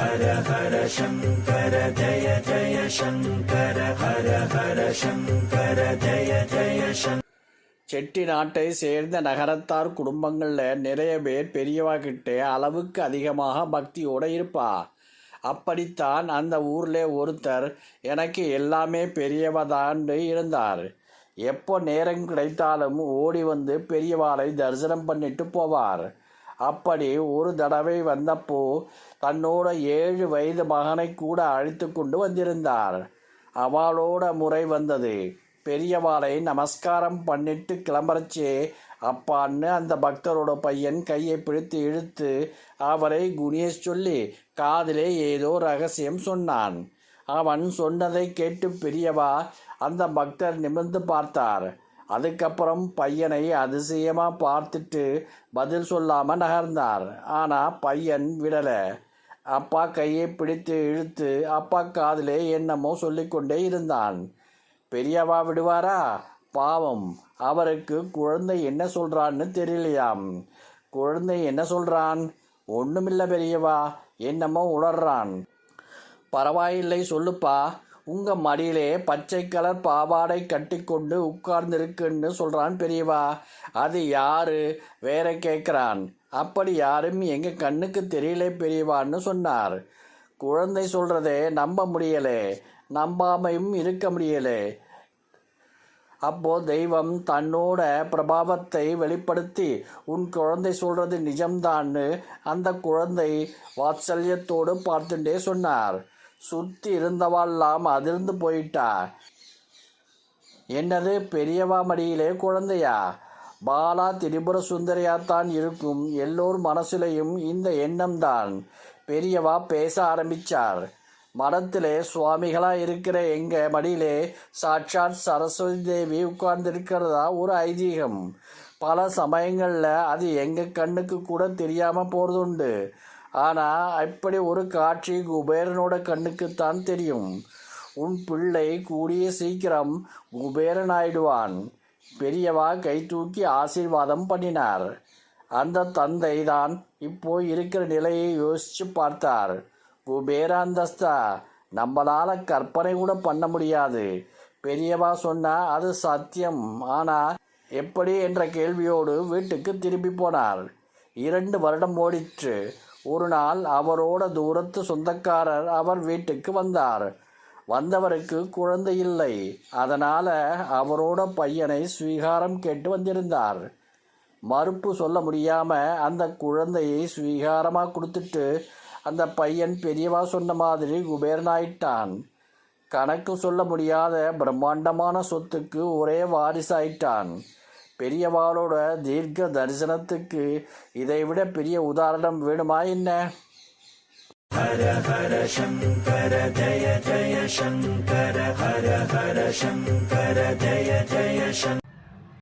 ஹர ஹர சங்கர ஜய ஜய சங்கர ஹர ஹர சங்கர ஜய ஜய சங்கர செட்டி நாட்டை சேர்ந்த நகரத்தார் குடும்பங்களில் நிறைய பேர் பெரியவா அளவுக்கு அதிகமாக பக்தியோடு இருப்பா. அப்படித்தான் அந்த ஊரில் ஒருத்தர் எனக்கு எல்லாமே பெரியவதான் இருந்தார். எப்போ நேரம் கிடைத்தாலும் ஓடி வந்து பெரியவாளை தரிசனம் பண்ணிட்டு போவார். அப்படி ஒரு தடவை வந்தப்போ தன்னோட ஏழு வயது மகனை கூட அழைத்து கொண்டு வந்திருந்தார். அவளோட முறை வந்தது. பெரியவாளை நமஸ்காரம் பண்ணிட்டு கிளம்புறச்சே அப்பான்னு அந்த பக்தரோட பையன் கையை பிடித்து இழுத்து அவரை குணியச் சொல்லி காதிலே ஏதோ ரகசியம் சொன்னான். அவன் சொன்னதை கேட்டு பெரியவா அந்த பக்தர் நிமிர்ந்து பார்த்தார். அதுக்கப்புறம் பையனை அதிசயமாக பார்த்துட்டு பதில் சொல்லாமல் நகர்ந்தார். ஆனால் பையன் விடலை. அப்பா கையை பிடித்து இழுத்து அப்பா காதிலே என்னமோ சொல்லிக்கொண்டே இருந்தான். பெரியவா விடுவாரா? பாவம். அவருக்கு குழந்தை என்ன சொல்கிறான்னு தெரியலையாம். குழந்தை என்ன சொல்கிறான் ஒன்றுமில்ல பெரியவா. என்னமோ உணர்றான் பரவாயில்லை சொல்லுப்பா. உங்க மடியிலே பச்சை கலர் பாவாடை கட்டிக்கொண்டு உட்கார்ந்திருக்குன்னு சொல்றான் பெரியவா. அது யாரு? வேற கேட்குறான் அப்படி யாரும் எங்க கண்ணுக்கு தெரியல பெரியவான்னு சொன்னார். குழந்தை சொல்றதே நம்ப முடியலே. நம்பாமையும் இருக்க முடியலே. அப்போ தெய்வம் தன்னோட பிரபாவத்தை வெளிப்படுத்தி உன் குழந்தை சொல்றது நிஜம்தான்னு அந்த குழந்தை வாத்சல்யத்தோடு பார்த்துட்டே சொன்னார். சுத்தி இருந்தவாள்லாம் அதிர்ந்து போயிட்டா. என்னது பெரியவா மடியிலே குழந்தையா? பாலா திரிபுர சுந்தரியாத்தான் இருக்கும். எல்லோர் மனசுலையும் இந்த எண்ணம்தான். பெரியவா பேச ஆரம்பிச்சார். மடத்திலே சுவாமிகளா இருக்கிற எங்க மடியிலே சாட்சாத் சரஸ்வதி தேவி உட்கார்ந்திருக்கிறதா ஒரு ஐதீகம். பல சமயங்களில் அது எங்கள் கண்ணுக்கு கூட தெரியாமல் போகிறதுண்டு ஆனால் அப்படி ஒரு காட்சி குபேரனோட கண்ணுக்குத்தான் தெரியும். உன் பிள்ளை கூடிய சீக்கிரம் குபேரன் ஆயிடுவான் பெரியவா கை தூக்கி ஆசீர்வாதம் பண்ணினார். அந்த தந்தை தான் இப்போ இருக்கிற நிலையை யோசிச்சு பார்த்தார். குபேர அந்தஸ்தா நம்மளால கற்பனை கூட பண்ண முடியாது. பெரியவா சொன்னா அது சத்தியம். ஆனா எப்படி என்ற கேள்வியோடு வீட்டுக்கு திரும்பி போனார். இரண்டு வருடம் ஓடிற்று. ஒரு நாள் அவரோட தூரத்து சொந்தக்காரர் அவர் வீட்டுக்கு வந்தார். வந்தவருக்கு குழந்தை இல்லை. அதனால் அவரோட பையனை ஸ்வீகாரம் கேட்டு வந்திருந்தார். மறுப்பு சொல்ல முடியாமல் அந்த குழந்தையை ஸ்வீகாரமாக கொடுத்துட்டு அந்த பையன் பெரியவா சொன்ன மாதிரி குபேரனாயிட்டான். கணக்கு சொல்ல முடியாத பிரம்மாண்டமான சொத்துக்கு ஒரே வாரிசாயிட்டான். பெரியவாளோட தீர்க்க தரிசனத்துக்கு இதைவிட பெரிய உதாரணம் வேணுமா என்ன? ஹர ஹர சங்கர ஜய ஜய சங்கர ஹர ஹர சங்கர ஜய ஜய சங்கர